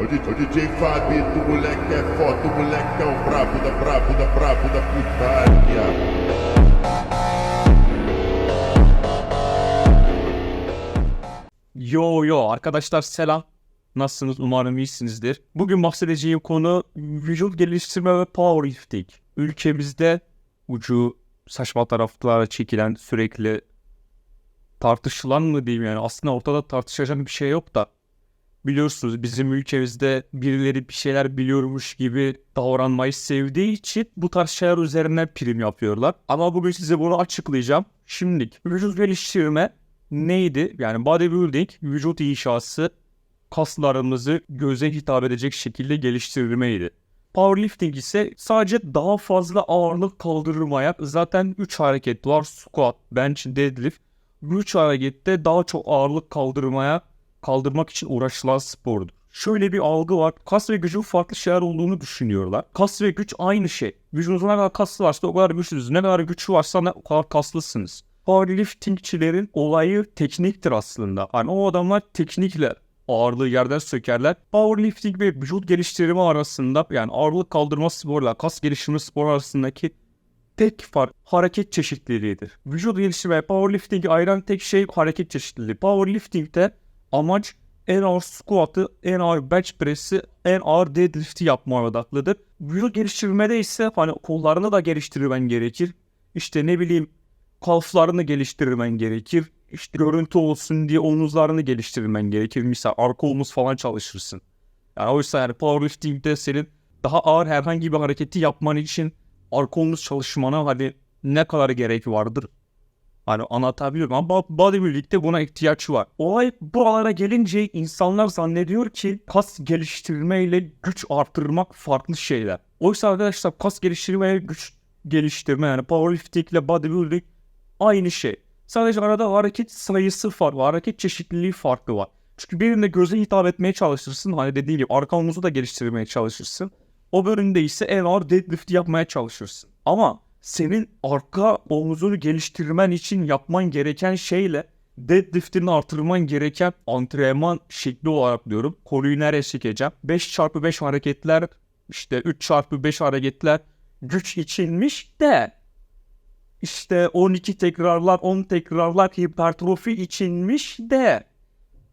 O DJ Fábio do moleque é foda, o moleque é o brabo da brabo da brabo da putaria. Yo yo arkadaşlar selam. Nasılsınız? Umarım iyisinizdir. Bugün bahsedeceğim konu vücut geliştirme ve powerlifting. Ülkemizde ucu saçma taraflara çekilen sürekli tartışılan mı diyeyim yani aslında ortada tartışacak bir şey yok da biliyorsunuz bizim ülkemizde birileri bir şeyler biliyormuş gibi davranmayı sevdiği için bu tarz şeyler üzerine prim yapıyorlar. Ama bugün size bunu açıklayacağım. Şimdilik vücut geliştirme neydi? Yani bodybuilding vücut inşası kaslarımızı göze hitap edecek şekilde geliştirmeydi. Powerlifting ise sadece daha fazla ağırlık kaldırmaya zaten 3 hareket var. Squat, bench, deadlift. Bu 3 harekette daha çok ağırlık kaldırmaya kaldırmak için uğraşılan spordur. Şöyle bir algı var. Kas ve gücün farklı şeyler olduğunu düşünüyorlar. Kas ve güç aynı şey. Vücudunuzda ne kadar kaslı varsa o kadar güçlüsünüz. Ne kadar güç varsa ne o kadar kaslısınız. Powerliftingçilerin olayı tekniktir aslında. Hani o adamlar teknikle ağırlığı yerden sökerler. Powerlifting ve vücut geliştirme arasında yani ağırlık kaldırma sporla kas geliştirme spor arasındaki tek fark hareket çeşitliliğidir. Vücut geliştirme ve powerlifting'i ayıran tek şey hareket çeşitliliği. Powerlifting'de amaç en ağır squat'ı, en ağır bench press'i, en ağır deadlift'i yapmaya odaklıdır. Vücut geliştirmede ise hani kollarını da geliştirmen gerekir. İşte ne bileyim kalflarını geliştirmen gerekir. İşte görüntü olsun diye omuzlarını geliştirmen gerekir. Misal arka omuz falan çalışırsın. Yani oysa yani powerlifting'de senin daha ağır herhangi bir hareketi yapman için arka omuz çalışmana hani ne kadar gerek vardır? Hani anlatabiliyorum ama bodybuilding'de buna ihtiyaç var. Olay buralara gelince insanlar zannediyor ki kas geliştirme ile güç artırmak farklı şeyler. Oysa arkadaşlar kas geliştirme ve güç geliştirme yani powerlifting ile bodybuilding aynı şey. Sadece arada hareket sayısı farklı, hareket çeşitliliği farklı var. Çünkü birinde göze hitap etmeye çalışırsın. Hani dediğim gibi arka omuzu da geliştirmeye çalışırsın. O bölümde ise en ağır deadlift yapmaya çalışırsın. Ama senin arka omuzunu geliştirmen için yapman gereken şeyle deadlift'ini artırman gereken antrenman şekli olarak diyorum. Konuyu nereye çekeceğim? 5x5 hareketler işte 3x5 hareketler güç içinmiş de işte 12 tekrarlar 10 tekrarlar hipertrofi içinmiş de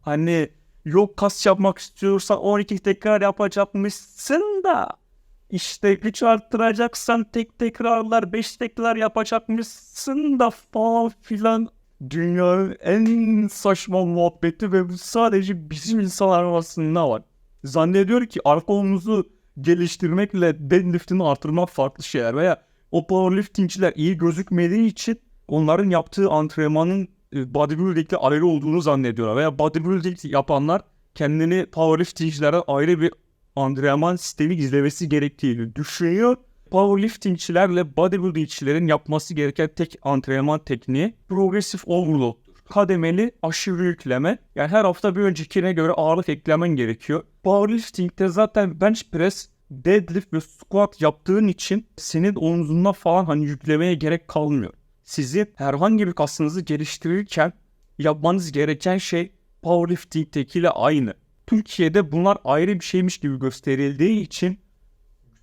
hani yok kas yapmak istiyorsan 12 tekrar yapacakmışsın da işte güç arttıracaksan tek tekrarlar 5 tekrar yapacakmışsın da falan filan dünyanın en saçma muhabbeti ve bu sadece bizim insanlar arasında var. Zannediyor ki arka omuzu geliştirmekle deadlift'ini artırmak farklı şeyler veya o powerliftingçiler iyi gözükmediği için onların yaptığı antrenmanın e, bodybuilding'le alakalı olduğunu zannediyorlar. Veya bodybuilding yapanlar kendini powerliftingçilere ayrı bir antrenman sistemi izlemesi gerektiğini düşünüyor. Powerliftingçilerle bodybuildingçilerin yapması gereken tek antrenman tekniği progressive overload'dur. Kademeli aşırı yükleme. Yani her hafta bir öncekine göre ağırlık eklemen gerekiyor. Powerlifting'de zaten bench press deadlift ve squat yaptığın için senin omzuna falan hani yüklemeye gerek kalmıyor. Sizin herhangi bir kasınızı geliştirirken yapmanız gereken şey powerlifting'tekiyle aynı. Türkiye'de bunlar ayrı bir şeymiş gibi gösterildiği için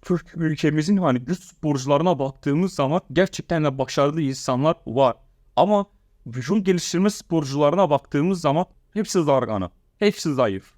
Türk ülkemizin hani güç sporcularına baktığımız zaman gerçekten de başarılı insanlar var. Ama vücut geliştirme sporcularına baktığımız zaman hepsi zargana. Hepsi zayıf.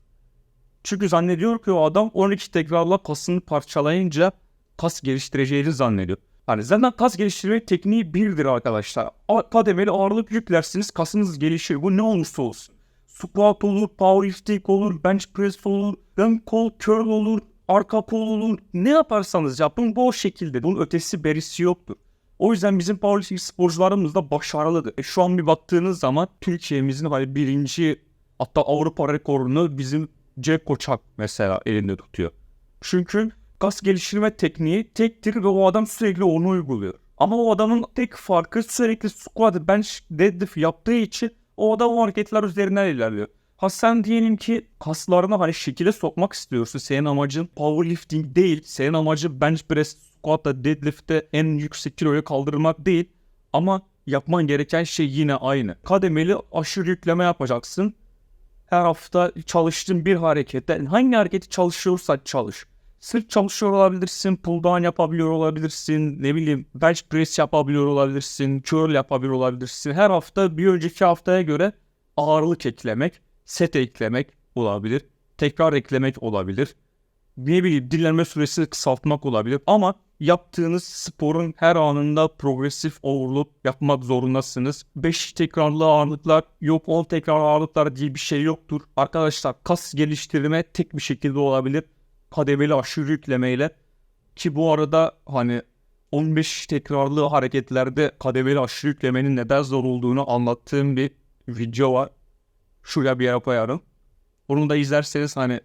Çünkü zannediyor ki o adam 12 tekrarla kasını parçalayınca kas geliştireceğini zannediyor. Hani zaten kas geliştirme tekniği birdir arkadaşlar. Kademeli ağırlık yüklersiniz kasınız gelişiyor. Bu ne olursa olsun. Squat olur, powerlifting olur, bench press olur, ön kol curl olur, arka kol olur. Ne yaparsanız yapın bu o şekilde. Bunun ötesi berisi yoktur. O yüzden bizim powerlifting sporcularımız da başarılıdır. E şu an bir baktığınız zaman Türkiye'mizin hani birinci hatta Avrupa rekorunu bizim Jack Koçak mesela elinde tutuyor. Çünkü kas geliştirme tekniği tektir ve o adam sürekli onu uyguluyor. Ama o adamın tek farkı sürekli squat, bench, deadlift yaptığı için o adam o hareketler üzerinden ilerliyor. Ha sen diyelim ki kaslarını hani şekile sokmak istiyorsun. Senin amacın powerlifting değil. Senin amacın bench press, squat'ta, deadlift'te en yüksek kiloyu kaldırmak değil. Ama yapman gereken şey yine aynı. Kademeli aşırı yükleme yapacaksın. her hafta çalıştığın bir harekette hangi hareketi çalışıyorsan çalış. Sırt çalışıyor olabilirsin, pull down yapabiliyor olabilirsin, ne bileyim bench press yapabiliyor olabilirsin, curl yapabiliyor olabilirsin. Her hafta bir önceki haftaya göre ağırlık eklemek, set eklemek olabilir, tekrar eklemek olabilir. Ne bileyim dinlenme süresi kısaltmak olabilir ama yaptığınız sporun her anında progresif overload yapmak zorundasınız. 5 tekrarlı ağırlıklar yok 10 tekrar ağırlıklar diye bir şey yoktur. Arkadaşlar kas geliştirme tek bir şekilde olabilir. Kademeli aşırı yüklemeyle ki bu arada hani 15 tekrarlı hareketlerde kademeli aşırı yüklemenin neden zor olduğunu anlattığım bir video var. Şuraya bir yere koyarım. Onu da izlerseniz hani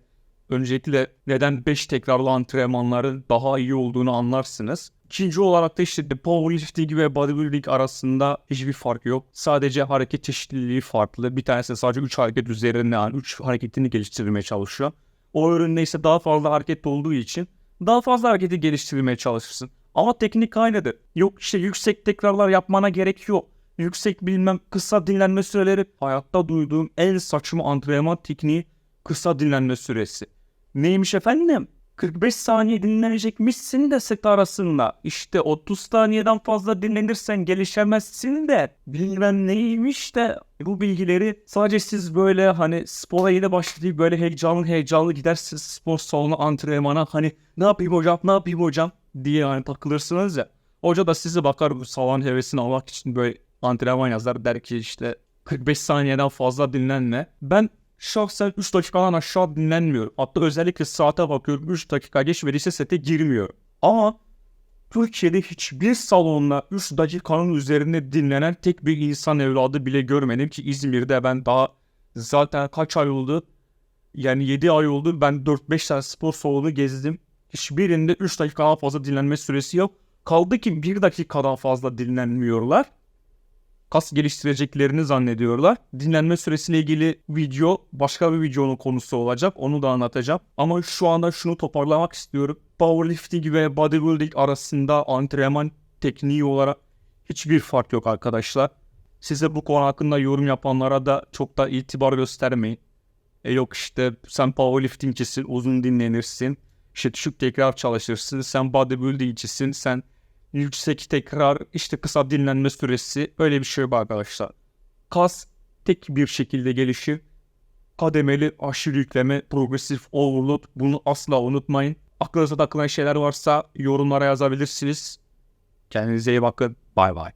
öncelikle neden 5 tekrarlı antrenmanların daha iyi olduğunu anlarsınız. İkinci olarak da işte powerlifting ve bodybuilding arasında hiçbir fark yok. Sadece hareket çeşitliliği farklı. Bir tanesi sadece 3 hareket üzerine yani 3 hareketini geliştirmeye çalışıyor. O üründe ise daha fazla hareket olduğu için daha fazla hareketi geliştirmeye çalışırsın. Ama teknik aynıdır. Yok işte yüksek tekrarlar yapmana gerek yok. Yüksek bilmem kısa dinlenme süreleri hayatta duyduğum en saçma antrenman tekniği kısa dinlenme süresi. Neymiş efendim? 45 saniye dinlenecekmişsin de set arasında. İşte 30 saniyeden fazla dinlenirsen gelişemezsin de bilmem neymiş de bu bilgileri sadece siz böyle hani spora yeni başlayıp böyle heyecanlı heyecanlı gidersiniz spor salonu antrenmana hani ne yapayım hocam ne yapayım hocam diye hani takılırsınız ya. Hoca da sizi bakar bu salon hevesini almak için böyle antrenman yazar der ki işte 45 saniyeden fazla dinlenme. Ben şahsen 3 dakikadan aşağı dinlenmiyorum. Hatta özellikle saate bakıyorum 3 dakika geç verirse sete girmiyor. Ama Türkiye'de hiçbir salonda 3 dakikanın üzerinde dinlenen tek bir insan evladı bile görmedim ki İzmir'de ben daha zaten kaç ay oldu? Yani 7 ay oldu ben 4-5 tane spor salonu gezdim. Hiçbirinde 3 dakikadan fazla dinlenme süresi yok. Kaldı ki 1 dakikadan fazla dinlenmiyorlar kas geliştireceklerini zannediyorlar. Dinlenme süresiyle ilgili video başka bir videonun konusu olacak. Onu da anlatacağım. Ama şu anda şunu toparlamak istiyorum. Powerlifting ve bodybuilding arasında antrenman tekniği olarak hiçbir fark yok arkadaşlar. Size bu konu hakkında yorum yapanlara da çok da itibar göstermeyin. E yok işte sen powerliftingcisin, uzun dinlenirsin. İşte düşük tekrar çalışırsın. Sen bodybuildingcisin, sen yüksek tekrar, işte kısa dinlenme süresi öyle bir şey var arkadaşlar. Kas tek bir şekilde gelişir. Kademeli aşırı yükleme, progresif overload bunu asla unutmayın. Aklınıza takılan şeyler varsa yorumlara yazabilirsiniz. Kendinize iyi bakın. Bay bay.